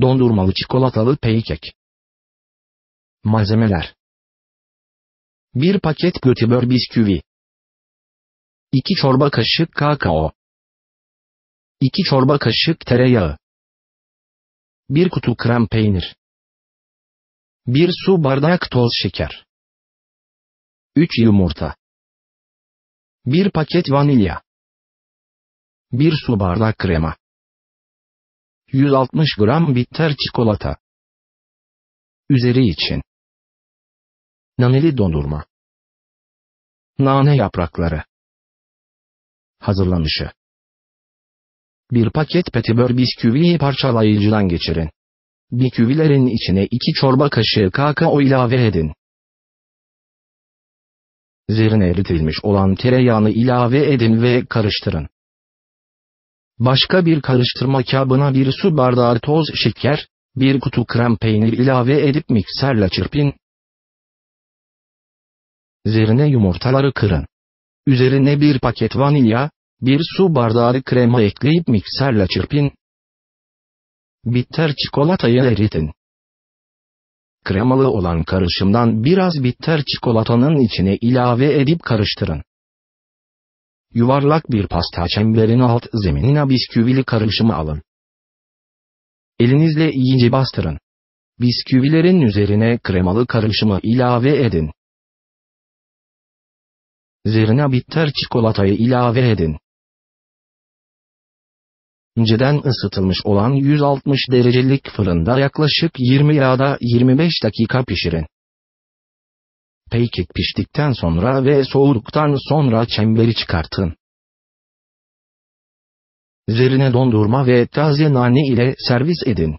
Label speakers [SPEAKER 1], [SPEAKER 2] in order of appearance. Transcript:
[SPEAKER 1] Dondurmalı çikolatalı pancake. Malzemeler. 1 paket götibör bisküvi. 2 çorba kaşık kakao. 2 çorba kaşık tereyağı. 1 kutu krem peynir. 1 su bardak toz şeker. 3 yumurta. 1 paket vanilya. 1 su bardak krema 160 gram bitter çikolata Üzeri için Naneli dondurma Nane yaprakları Hazırlanışı Bir paket petibör bisküviyi parçalayıcıdan geçirin. Bisküvilerin içine 2 çorba kaşığı kakao ilave edin. Üzerine eritilmiş olan tereyağını ilave edin ve karıştırın. Başka bir karıştırma kabına bir su bardağı toz şeker, bir kutu krem peynir ilave edip mikserle çırpın. Üzerine yumurtaları kırın. Üzerine bir paket vanilya, bir su bardağı krema ekleyip mikserle çırpın. Bitter çikolatayı eritin. Kremalı olan karışımdan biraz bitter çikolatanın içine ilave edip karıştırın. Yuvarlak bir pasta çemberin alt zeminine bisküvili karışımı alın. Elinizle iyice bastırın. Bisküvilerin üzerine kremalı karışımı ilave edin. Üzerine bitter çikolatayı ilave edin. İnceden ısıtılmış olan 160 derecelik fırında yaklaşık 20 yağda 25 dakika pişirin. Pancake piştikten sonra ve soğuduktan sonra çemberi çıkartın. Üzerine dondurma ve taze nane ile servis edin.